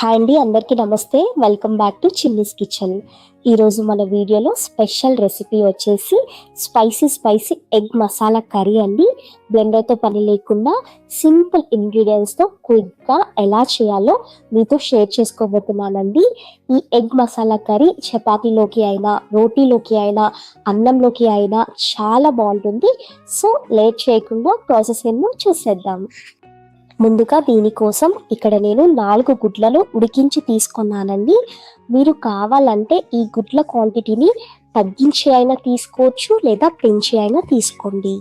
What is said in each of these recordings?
Hi అండి అందరికీ నమస్తే. Welcome back to chillies kitchen ఈరోజు మన వీడియోలో స్పెషల్ రెసిపీ వచ్చేసి spicy spicy egg masala curry అండి. బ్లెండర్తో పని లేకుండా సింపుల్ ఇంగ్రీడియంట్స్తో క్విక్గా ఎలా చేయాలో మీతో షేర్ చేసుకోబోతున్నానండి. ఈ ఎగ్ మసాలా కర్రీ చపాతీలోకి అయినా రోటీలోకి అయినా అన్నంలోకి అయినా చాలా బాగుంటుంది. సో లేట్ చేయకుండా ప్రాసెస్ ఎన్నో చూసేద్దాం. ముందుగా దీనికోసం ఇక్కడ నేను నాలుగు గుడ్లను ఉడికించి తీసుకున్నానండి. మీరు కావాలంటే ఈ గుడ్ల క్వాంటిటీని తగ్గించి అయినా తీసుకోవచ్చు లేదా పెంచి అయినా తీసుకోండి.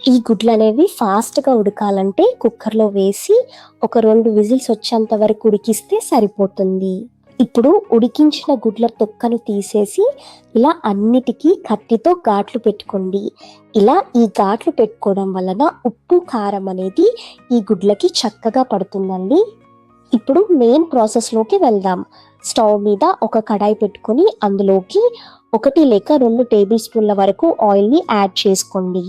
ఈ గుడ్లు అనేవి ఫాస్ట్గా ఉడకాలంటే కుక్కర్లో వేసి ఒక రెండు విజిల్స్ వచ్చేంత వరకు ఉడికిస్తే సరిపోతుంది. ఇప్పుడు ఉడికించిన గుడ్ల తొక్కను తీసేసి ఇలా అన్నిటికీ కత్తితో ఘాట్లు పెట్టుకోండి. ఇలా ఈ ఘాట్లు పెట్టుకోవడం వలన ఉప్పు కారం అనేది ఈ గుడ్లకి చక్కగా పడుతుందండి. ఇప్పుడు మెయిన్ ప్రాసెస్లోకి వెళ్దాం. స్టవ్ మీద ఒక కడాయి పెట్టుకొని అందులోకి ఒకటి లేక రెండు టేబుల్ స్పూన్ల వరకు ఆయిల్ని యాడ్ చేసుకోండి.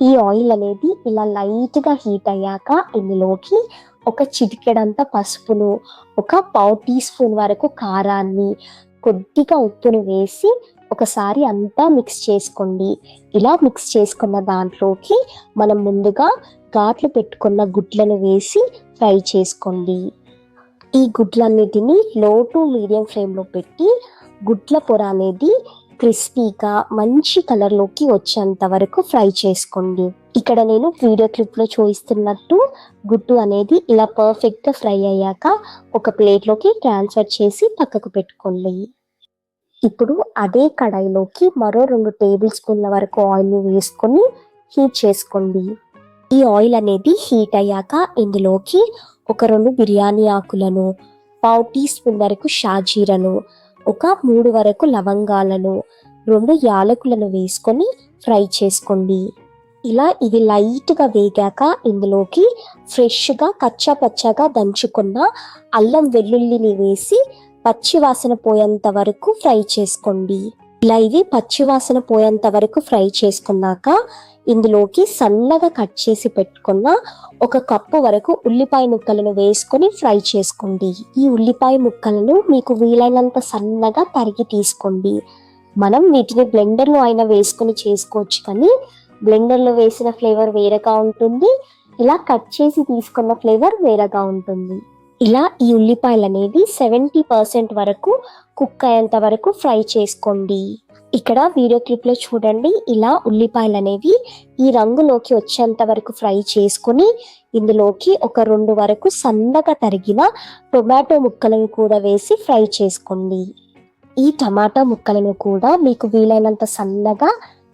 ఈ ఆయిల్ అనేది ఇలా లైట్గా హీట్ అయ్యాక ఇందులోకి ఒక చిటికెడంత పసుపును ఒక పావు టీ స్పూన్ వరకు కారాన్ని కొద్దిగా ఉప్పును వేసి ఒకసారి అంతా మిక్స్ చేసుకోండి. ఇలా మిక్స్ చేసుకున్న దాంట్లోకి మనం ముందుగా ఘాట్లు పెట్టుకున్న గుడ్లను వేసి ఫ్రై చేసుకోండి. ఈ గుడ్లన్నిటిని లో టు మీడియం ఫ్లేమ్లో పెట్టి గుడ్ల పొర అనేది క్రిస్పీగా మంచి కలర్లోకి వచ్చేంత వరకు ఫ్రై చేసుకోండి. ఇక్కడ నేను వీడియో క్లిప్లో చూపిస్తున్నట్టు గుడ్డు అనేది ఇలా పర్ఫెక్ట్గా ఫ్రై అయ్యాక ఒక ప్లేట్లోకి ట్రాన్స్ఫర్ చేసి పక్కకు పెట్టుకోండి. ఇప్పుడు అదే కడాయిలోకి మరో రెండు టేబుల్ స్పూన్ల వరకు ఆయిల్ని వేసుకొని హీట్ చేసుకోండి. ఈ ఆయిల్ అనేది హీట్ అయ్యాక ఇందులోకి ఒక రెండు బిర్యానీ ఆకులను పావు టీ స్పూన్ వరకు షాజీరను ఒక మూడు వరకు లవంగాలను రెండు యాలకులను వేసుకొని ఫ్రై చేసుకోండి. ఇలా ఇది లైట్గా వేగాక ఇందులోకి ఫ్రెష్గా కచ్చా పచ్చగా దంచుకున్న అల్లం వెల్లుల్లిని వేసి పచ్చివాసన పోయేంత వరకు ఫ్రై చేసుకోండి. ఇలా ఇవి పచ్చివాసన పోయేంత వరకు ఫ్రై చేసుకున్నాక ఇందులోకి సన్నగా కట్ చేసి పెట్టుకున్న ఒక కప్పు వరకు ఉల్లిపాయ ముక్కలను వేసుకొని ఫ్రై చేసుకోండి. ఈ ఉల్లిపాయ ముక్కలను మీకు వీలైనంత సన్నగా తరిగి తీసుకోండి. మనం వీటిని బ్లెండర్లో అయినా వేసుకొని చేసుకోవచ్చు కానీ బ్లెండర్లో వేసిన ఫ్లేవర్ వేరేగా ఉంటుంది. ఇలా కట్ చేసి తీసుకున్న ఫ్లేవర్ వేరేగా ఉంటుంది. ఇలా ఈ ఉల్లిపాయలు అనేది సెవెంటీ పర్సెంట్ వరకు కుక్ అయ్యేంత వరకు ఫ్రై చేసుకోండి. ఇక్కడ వీడియో క్లిప్లో చూడండి. ఇలా ఉల్లిపాయలు అనేవి ఈ రంగులోకి వచ్చేంత వరకు ఫ్రై చేసుకొని ఇందులోకి ఒక రెండు వరకు సన్నగా తరిగిన టొమాటో ముక్కలను కూడా వేసి ఫ్రై చేసుకోండి. ఈ టమాటా ముక్కలను కూడా మీకు వీలైనంత సన్నగా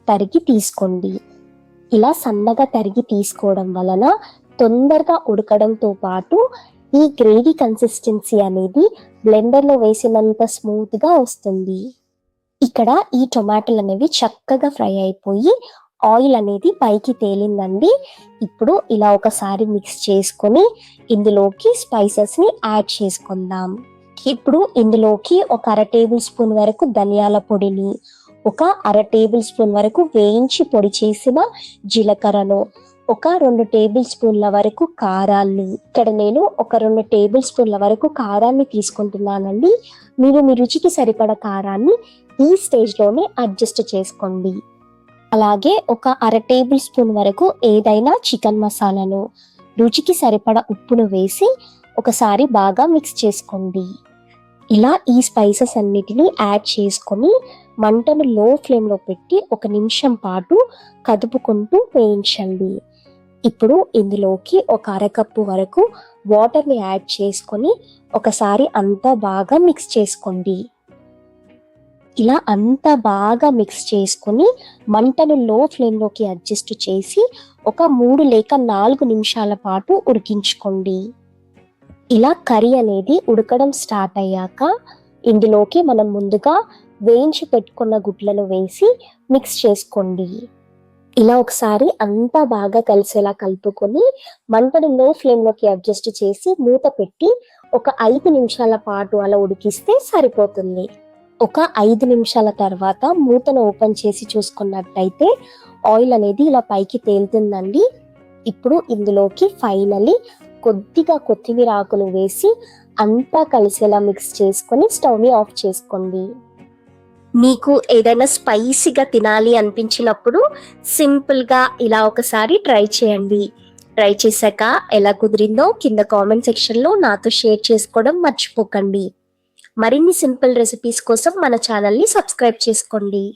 తరిగి తీసుకోండి. ఇలా సన్నగా తరిగి తీసుకోవడం వలన తొందరగా ఉడకడంతో పాటు ఈ గ్రేవీ కన్సిస్టెన్సీ అనేది బ్లెండర్లో వేసినంత స్మూత్గా వస్తుంది. ఇక్కడ ఈ టొమాటోలు అనేవి చక్కగా ఫ్రై అయిపోయి ఆయిల్ అనేది పైకి తేలిందండి. ఇప్పుడు ఇలా ఒకసారి మిక్స్ చేసుకొని ఇందులోకి స్పైసెస్ని యాడ్ చేసుకుందాం. ఇప్పుడు ఇందులోకి ఒక అర టేబుల్ స్పూన్ వరకు ధనియాల పొడిని ఒక అర టేబుల్ స్పూన్ వరకు వేయించి పొడి చేసిన జీలకర్రను ఒక రెండు టేబుల్ స్పూన్ల వరకు కారాన్ని. ఇక్కడ నేను ఒక రెండు టేబుల్ స్పూన్ల వరకు కారాన్ని తీసుకుంటున్నానండి. మీరు మీ రుచికి సరిపడ కారాన్ని ఈ స్టేజ్లోనే అడ్జస్ట్ చేసుకోండి. అలాగే ఒక అర టేబుల్ స్పూన్ వరకు ఏదైనా చికెన్ మసాలాను రుచికి సరిపడ ఉప్పును వేసి ఒకసారి బాగా మిక్స్ చేసుకోండి. ఇలా ఈ స్పైసెస్ అన్నిటిని యాడ్ చేసుకొని మంటను లో ఫ్లేమ్లో పెట్టి ఒక నిమిషం పాటు కదుపుకుంటూ వేయించండి. ఇప్పుడు ఇందులోకి ఒక అరకప్పు వరకు వాటర్ని యాడ్ చేసుకొని ఒకసారి అంతా బాగా మిక్స్ చేసుకోండి. ఇలా అంతా బాగా మిక్స్ చేసుకొని మంటను లో ఫ్లేమ్లోకి అడ్జస్ట్ చేసి ఒక మూడు లేక నాలుగు నిమిషాల పాటు ఉడికించుకోండి. ఇలా కర్రీ అనేది ఉడకడం స్టార్ట్ అయ్యాక ఇందులోకి మనం ముందుగా వేయించి పెట్టుకున్న గుడ్లను వేసి మిక్స్ చేసుకోండి. ఇలా ఒకసారి అంతా బాగా కలిసేలా కలుపుకొని మంటను లో ఫ్లేమ్లోకి అడ్జస్ట్ చేసి మూత పెట్టి ఒక ఐదు నిమిషాల పాటు అలా ఉడికిస్తే సరిపోతుంది. ఒక ఐదు నిమిషాల తర్వాత మూతను ఓపెన్ చేసి చూసుకున్నట్టయితే ఆయిల్ అనేది ఇలా పైకి తేలుతుందండి. ఇప్పుడు ఇందులోకి ఫైనలీ కొద్దిగా కొత్తిమీర ఆకులు వేసి అంతా కలిసేలా మిక్స్ చేసుకొని స్టవ్ని ఆఫ్ చేసుకోండి. మీకు ఏదైనా స్పైసీగా తినాలి అనిపించినప్పుడు సింపుల్గా ఇలా ఒకసారి ట్రై చేయండి. ట్రై చేశాక ఎలా కుదిరిందో కింద కామెంట్ సెక్షన్లో నాతో షేర్ చేసుకోవడం మర్చిపోకండి. మరిన్ని సింపుల్ రెసిపీస్ కోసం మన ఛానల్ని సబ్స్క్రైబ్ చేసుకోండి.